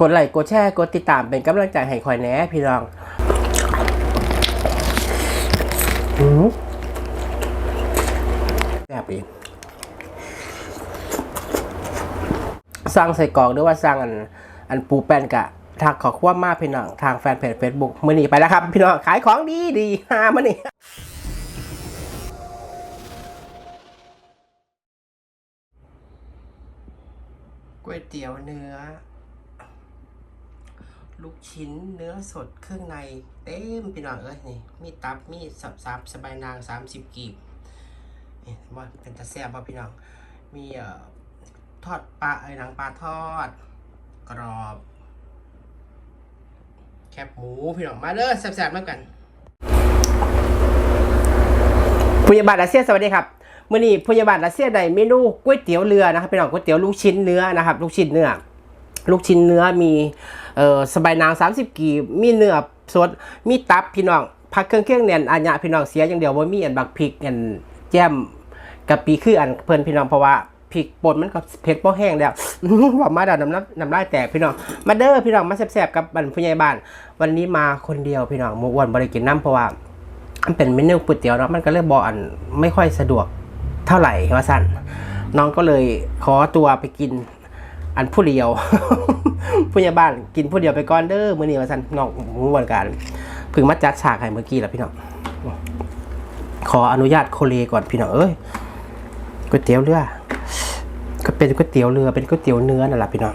กดไลค์กดแชร์กดติดตามเป็นกำลังใจให้คอยแหน่พี่น้องอืมแซ่บอีกสร้างใส่กรอกหรือว่าสร้างอันอันปูแป้นกะทางขอความมาพี่น้องทางแฟนเพจ Facebook มือหนีไปแล้วครับ พี่น้องขายของดีดีฮามานี่ก๋วยเตี๋ยวเนื้อ ลูกชิ้นเนื้อสดเครื่องในเต็มพี่น้องเอ้ยนี่มีตับมีสับสับสบายนางสามสิบกีบนี่ว่าเป็นตะแซ่บว่าพี่น้องมีเอ่อทอดปลาไอ้หนังปลาทอด กรอบ แคบหมูพี่น้องมาเด้อแซ่บๆมากันพยาบาลรัสเซียสวัสดีครับมื่อนี้พยาบาลรัสเซียได้เมนูก๋วยเตี๋ยวเรือนะครับพี่น้องก๋วยเตี๋ยวลูกชิ้นเนื้อนะครับลูกชิ้นเนื้อ ลูกชิ้นเนื้อมีเอ่อสบายนาง 30 กีบ มีเนื้อสด มีตับพี่น้องผักเครื่องเครื่องแน่นอันยะพี่น้องเสียอย่างเดียวว่ามีอันบักพริกอันแจ่มกะปิคืออันเพิ่นพี่น้องเพราะว่าพริกป่นมันก็เผ็ดบ่แห้งแล้วว่ามาดาน้ำน้ำน้ำลายแตกพี่น้อง มาเด้อพี่น้องมาแซ่บๆกับบันผู้ใหญ่บ้าน วันนี้มาคนเดียวพี่น้องหมูอ้วนบริกินน้ำเพราะว่ามันเป็นเมนูก๋วยเตี๋ยวเนาะมันก็เลยบออันไม่ค่อยสะดวกเท่าไหร่ว่าสั่นน้องก็เลยขอตัวไปกิน อันผู้เดียวผู้ใหญ่บ้านกินผู้เดียวไปก่อนเด้อมื้อนี้ว่าสั่นน้องหมูอ้วนกันเพึ่งมาจัดฉากให้เมื่อกี้แหละพี่น้องขออนุญาตโคเลก่อนพี่น้องเอ้ยก๋วยเตี๋ยวเรือก็เป็นก๋วยเตี๋ยวเรือเป็นก๋วยเตี๋ยวเนื้อนั่นแหละพี่น้อง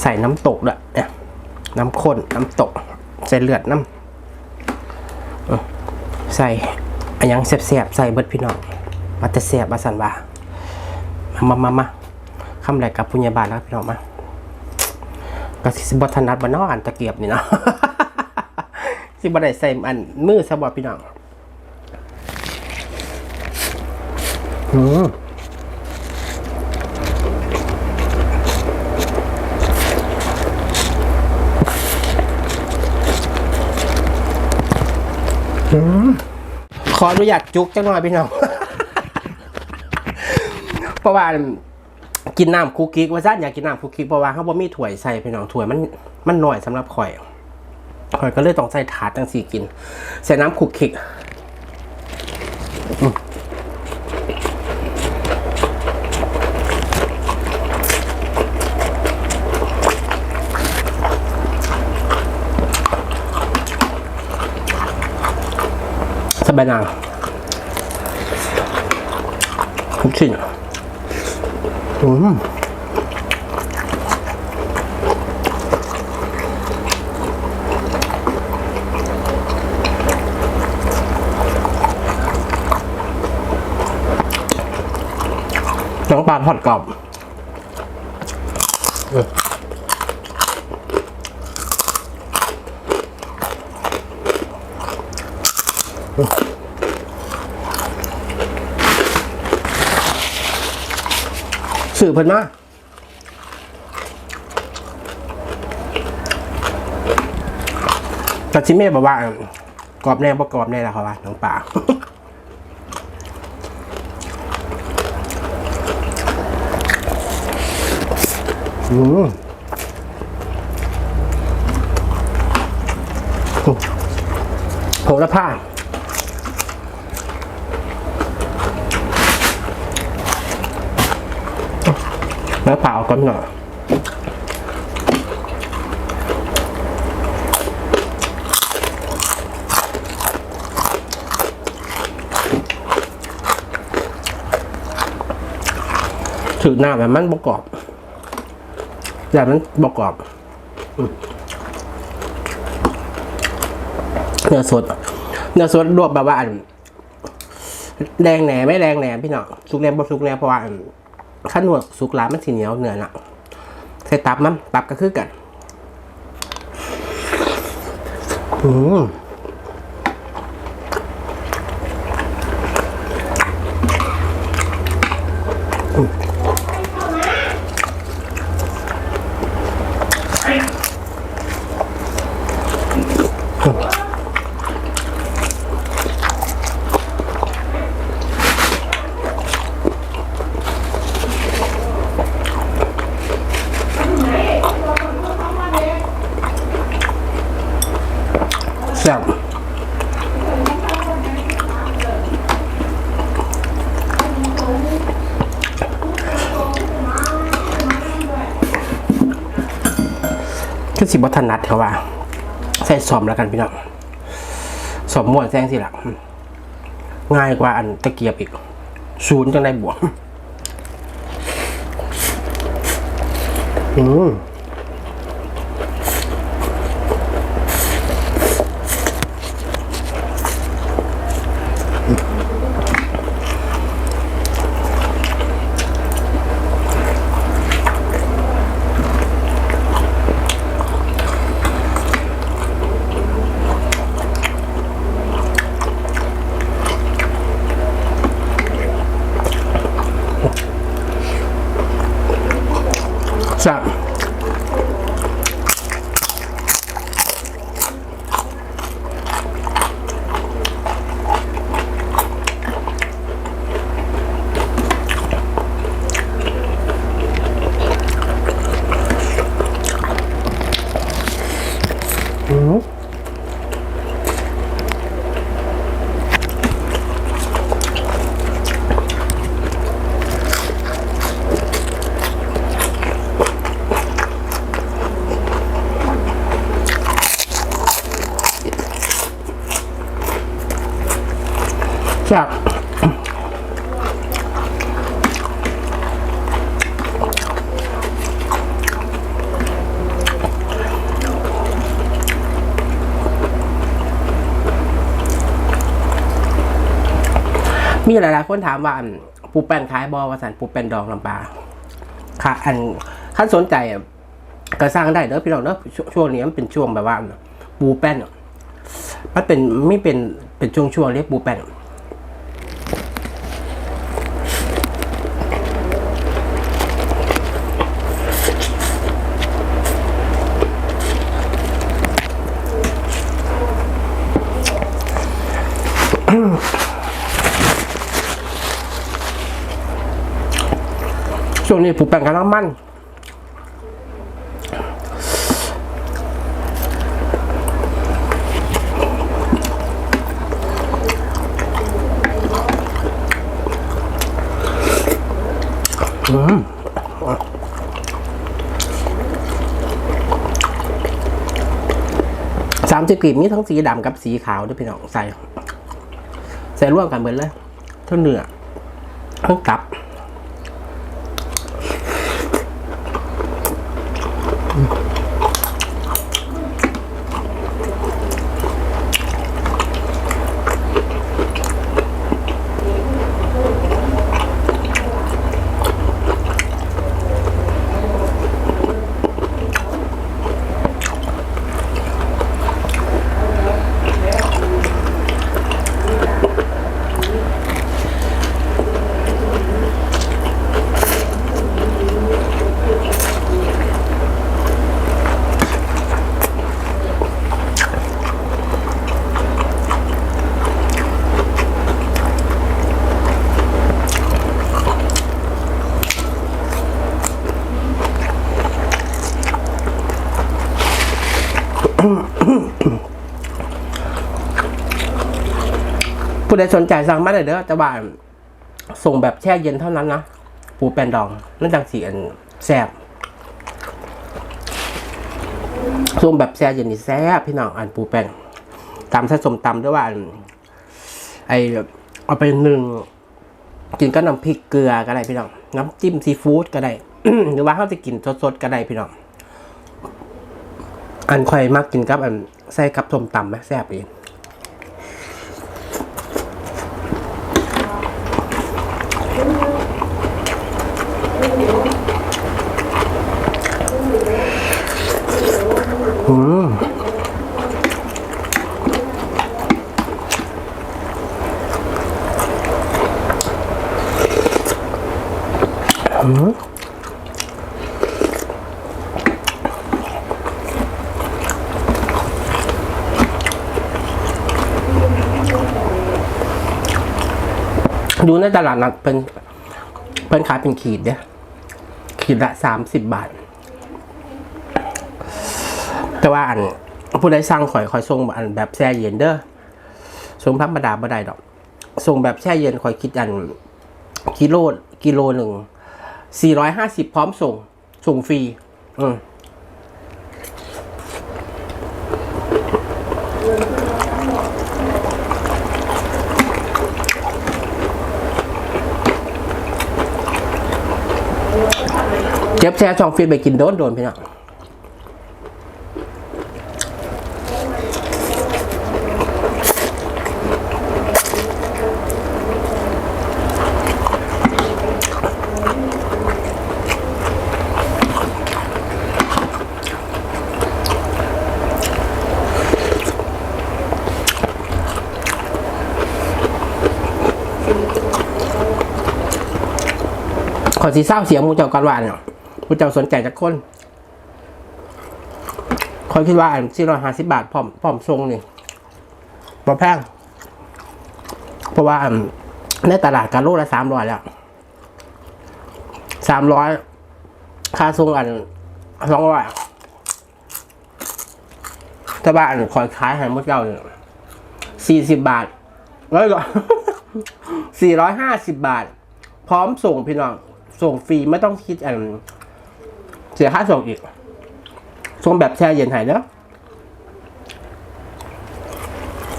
ใส่น้ำตกด้วยเนี่ยน้ำข้นน้ำตก ใส่เลือดน้ำใส่อันยังแสบๆใส่เบิดพี่น้องมาแต่แสบมาสันว่ามามามา คำแรกกับพุญญาบาลแล้วพี่น้องมาก็สิบทนัดบานนออันตะเกียบนี่เนาะสิบได้ใส่อันมือสบอพี่น้องอืมขออนุญาตจุกจังหน่อยพี่น้อง เพราะว่า กินน้ำคุกกิ๊กว่าซ่านอยากกินน้ำคุกกิ๊กเพราะว่าเขาบ่มีถ้วยใส่พี่น้องถ้วยมันมันหน่อยสำหรับข่อยข่อยก็เลยต้องใส่ถาดจังสี่กิน ใส่น้ำคุกกิ๊กสบายนางทุกชิ้น อืมน้องปลาทอดกรอบเออ สื่อเพิ่นมาแต่ชิเม่บอกว่ากรอบแน่ประกรอบแน่ละครับว่าน้องป่าอืมโหระพา แล้วเผาก่อนหน่อยถือหน้าแบบมันประกอบอย่างนั้นประกอบเนื้อสดเนื้อสดรวบแบบว่าแดงแหน่ไม่แดงแหน่พี่น้องสุกแหน่บ่สุกแหน่เพราะว่า ขั้นหนวดสุกร้านมันสีเหนียวเนื้อน่ะใส่ตับมันตับก็คือกัน อืม แซ่บคือสิบวัฒนัดเขาว่า ใส่สอมแล้วกันพี่น้องสอมม้วนแซงสิละอืมง่ายกว่าอันตะเกียบอีก ศูนย์จังได้บวก อืม แซ่บ แซ่บ มีหลายๆคนถามว่าปูแป้นขายบอวาสันปูแป้นดองลำปลาค่ะอันขั้นสนใจก็สร้างได้เด้อพี่น้องเด้อช่วงนี้มันเป็นช่วงแบบว่า ปูแป้นมันเป็นไม่เป็นเป็นช่วงช่วงเรียกปูแป้นช่ว นี้ผูกแป้งกันน้ำมันอืมสามสิบกลีบมีทั้งสีดำกับสีขาวด้วยพี่น้องใส่ ใส่ร่วมกันเหมือนเลยทั้งเนื้อทั้งตับ ผู้ใดสนใจสั่งมาได้เด้อแต่ว่าส่งแบบแช่เย็นเท่านั้นนะปูแปนดองนั่นจังสีอันแซ่บส่งแบบแช่เย็นนี่แซ่บพี่น้องอันปูแปนตำใส่สมตำด้วยว่าไอเอาไปหนึ่งกินก็น้ำพริกเกลือก็ได้พี่น้องน้ำจิ้มซีฟู้ดก็ได้หรือว่าเขาจะกินสดๆก็ได้พี่น้องอันข่อยมากกินกับอันใส่กับสมตำไหมแซ่บดี ในตลาดนัดเป็นเป็นขายเป็นขีดเนี่ยขีดละสามสิบบาท แต่ว่าอันผู้ใดสั่งข่อยข่อยส่งอันแบบแช่เย็นเด้อส่งธรรมดาบ่ได้ดอกส่งแบบแช่เย็นข่อยคิดอันกิโลกิโลหนึ่งสี่ร้อยห้าสิบพร้อมส่งส่งฟรี อืม เจ็บแช่ช่องฟีดไปกินโดนโดนพี่น้องขอสีเศร้าเสียงมูเจ้าก่อนว่าเนี่ย หมูเจ้าสนใจจากคนคอยคิดว่าอันสี่ร้อยห้าสิบบาทพร้อมพร้อมทรงนี่พอแพงเพราะว่าอันในตลาดกันโลละสามร้อยแล้วสามร้อยค่าทรงอันสองร้อยถ้าบ้านคอยขายให้หมดเจ้าเนี่ยสี่สิบบาทร้อยสี่ร้อยห้าสิบบาท พร้อมส่งพี่น้อง ส่งฟรีไม่ต้องคิดอัน เสียค่าส่งอีก ส่งแบบแช่เย็นหายเนอะ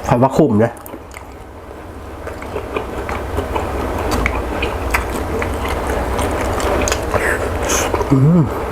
คำว่าคุ้มนะอืม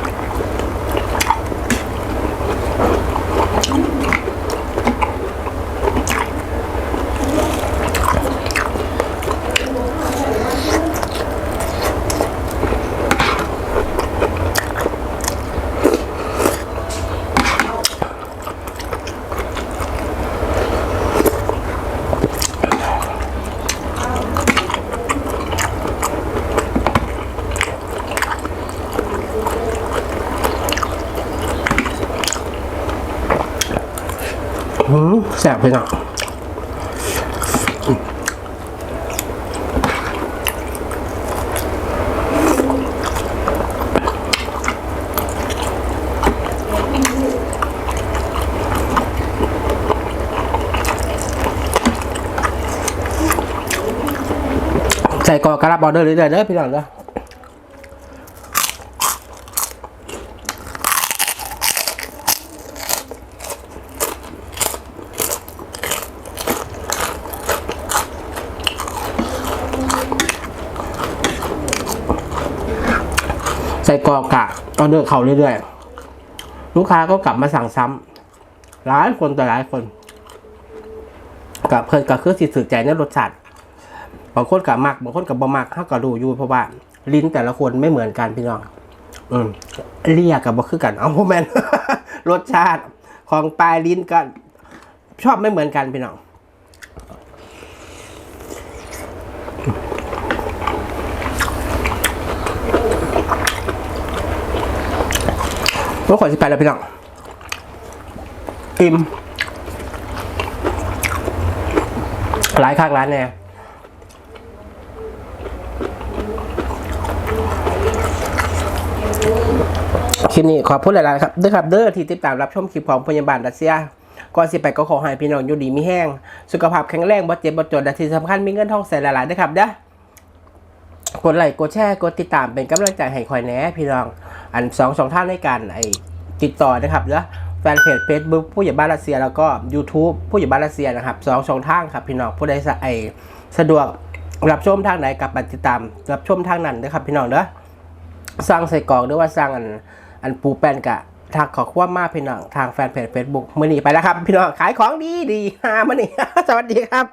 อืมแซ่บพี่น้องใส่กอกระลับออเดอร์เรื่อยๆเด้อพี่น้องเด้อ ใส่กรอกกะออเดอร์เขาเรื่อยๆ ลูกค้าก็กลับมาสั่งซ้ำหลายคนต่อหลายคนกับเพิ่นก็คือสิสึกใจในรสชาติบางคนกับมักบางคนกับบะมักเขาก็รู้อยู่เพราะว่าลิ้นแต่ละคนไม่เหมือนกันพี่น้องอืมเรียกกับบ่คือกันเอาแมนรสชาติของปลายลิ้นก็ชอบไม่เหมือนกันพี่น้อง ก็ขอสิไปแล้วพี่น้องอิ่มหลายข้างร้านแน่คลิปนี้ขอพูดหลายๆครับด้วยครับเด้อที่ติดตามรับชมคลิปของพยาบาลรัสเซียก่อนสิไปก็ขอให้พี่น้องอยู่ดีมีแห้ง สุขภาพแข็งแรงบ่เจ็บบ่จนและที่สำคัญมีเงินทองใส่หลายๆด้วยครับเด้อกดไลค์กดแชร์กดติดตามเป็นกำลังใจให้คอยแน่พี่น้อง อันสองสองท่านในการไอติดต่อนะครับแล้วแฟนเพจ Facebook ผู้ใหญ่บ้านรัสเซียแล้วก็ YouTube ผู้ใหญ่บ้านรัสเซียนะครับสองสองทางครับพี่น้องผู้ใดสะไอสะดวกรับชมทางไหนกับติดตามรับชมทางนั้นนะครับพี่น้องเด้อสร้างใส่กรอกหรือว่าสร้างอันอันปูแป้นกะทางขอความมาพี่น้องทางแฟนเพจ Facebook มือนี้ไปแล้วครับ พี่น้องขายของดีดีฮามานี่สวัสดีครับ